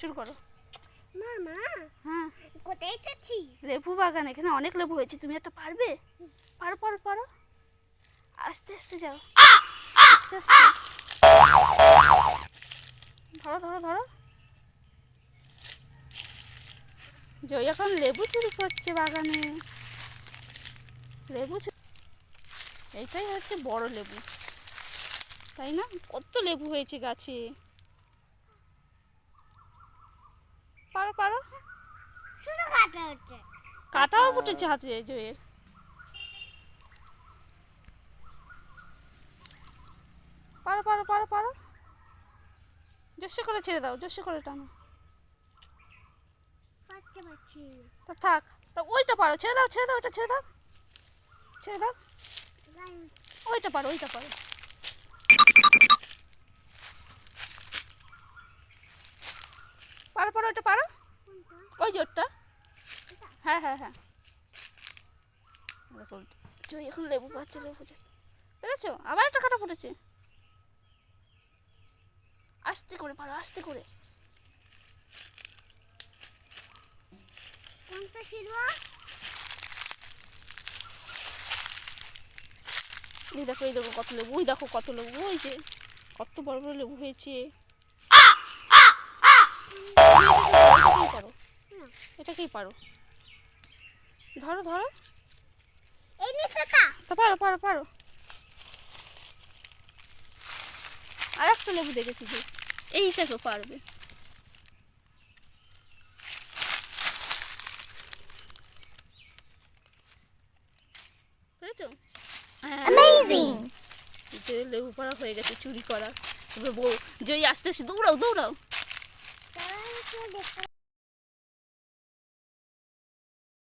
শুরু করো। মামা হ্যাঁ। কোথায় যাচ্ছি? লেবু বাগান এখানে অনেক লেবু হয়েছে। তুমি একটা পারবে? পারো পারো পারো। আস্তে আস্তে যাও। আস্তে আস্তে। ধরো ধরো ধরো। জয় এখন লেবু চুরি করছে বাগানে। লেবু চুরি এইটাই হচ্ছে বড় লেবু। তাই না? কত লেবু হয়েছে গাছে পারো পারো শুধু কাটা হচ্ছে। কাটাও ফুটেছে হাতে জয়ের পারো পারো পারো পারো। জোসে করে ছেড়ে দাও জোসে করে টানো। তা থাক তা ওইটা পারো ছেড়ে দাও ছেড়ে দাও ওইটা ছেড়ে দাও। ছেড়ে দাও। ওইটা পারো ওইটা পারো। পারো পারো ওইটা পারো। ওই জোরটা? হ্যাঁ হ্যাঁ হ্যাঁ। জয় এখন লেবু পাচ্ছে লেবু পেরেছ? আবার একটা কাটা ফুটেছে আস্তে করে পারো আস্তে করে। কোনটা ছিল এই দেখো এই দেখো কত লেবু ওই দেখো কত লেবু ওই যে কত বড় বড় লেবু হয়েছে। এটাকেই পারো। এটাকেই পারো। ধরো ধরো। এই নিচেটা তা পারো পারো পারো। আর একটা লেবু দেখেছি যে এইটাকে পারবে। যে লেবু পাড়া হয়ে গেছে চুরি করা। বউ জয়ী আস্তে আস্তে দৌড়াও দৌড়াও।